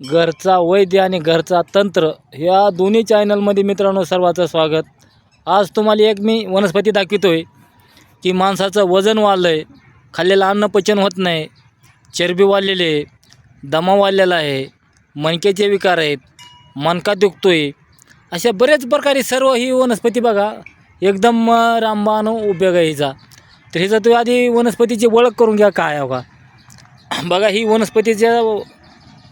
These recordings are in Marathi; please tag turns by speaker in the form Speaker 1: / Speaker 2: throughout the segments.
Speaker 1: घरचा वैद्य आणि घरचा तंत्र. ह्या दोन्ही चॅनलमध्ये मित्रांनो सर्वांचं स्वागत. आज तुम्हाला एक मी वनस्पती दाखवतो आहे की माणसाचं वजन वाढलं आहे खाल्लेलं अन्न पचन होत नाही चरबी वाढलेली आहे दमा वाढलेला आहे मणक्याचे विकार आहेत मनका दुखतो आहे अशा बऱ्याच प्रकारे सर्व ही वनस्पती बघा एकदम रामबाण उपयोग आहे हिचा. तर हिचा तुम्ही आधी वनस्पतीची ओळख करून घ्या काय हो का बघा ही वनस्पतीच्या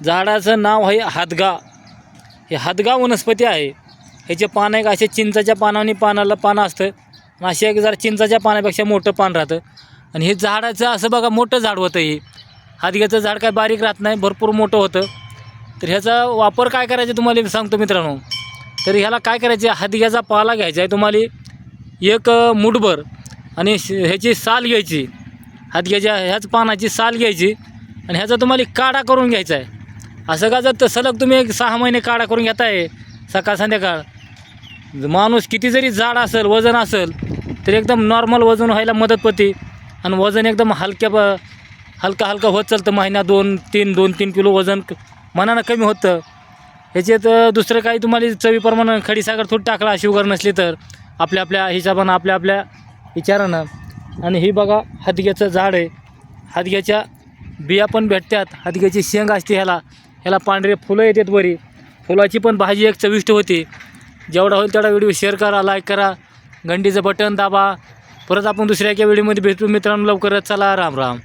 Speaker 1: झाडाचं नाव आहे हादगा हे हादगा वनस्पती आहे. ह्याचे पानं एक असे चिंचाच्या पानाने पानाला पानं असतं. आणि असे एक जरा चिंचाच्या पानापेक्षा मोठं पान राहतं. आणि हे झाडाचं असं बघा मोठं झाड होतं हे. हादग्याचं झाड काय बारीक राहत नाही भरपूर मोठं होतं. तर ह्याचा वापर काय करायचा तुम्हाला मी सांगतो मित्रांनो. तर ह्याला काय करायचे हादग्याचा पाला घ्यायचा आहे तुम्हाला. एक मुठभर आणि श- ह्याची साल घ्यायची. हादग्याच्या ह्याच पानाची साल घ्यायची. आणि ह्याचा तुम्हाला काढा करून घ्यायचा आहे. असं का जर सलग तुम्ही एक सहा महिने काढा करून घेताय सकाळ संध्याकाळ. माणूस किती जरी जाड असेल वजन असेल तरी एकदम नॉर्मल वजन व्हायला मदत होते. आणि वजन एकदम हलक्या ब हलका हलका होत चालतं. महिना दोन तीन दोन तीन किलो वजन मनानं कमी होतं. ह्याच्यात दुसरं काही तुम्हाला चवीप्रमाणे खडीसागर थोडी टाकला शुगर नसली तर. आपल्या आपल्या हिशोबानं आपल्या आपल्या विचारानं. आणि ही बघा हदग्याचं झाड आहे. हदग्याच्या बिया पण भेटतात. हदग्याची शेंग असते ह्याला. ह्याला पांढरे फुलं येतात वरी. फुलाची पण भाजी एक चविष्ट होती. जेवढा होईल तेवढा व्हिडिओ शेअर करा लाईक करा. घंटीचं बटन दाबा. परत आपण दुसऱ्या एका व्हिडिओमध्ये भेटू मित्रांनो. लवकरच चला राम राम.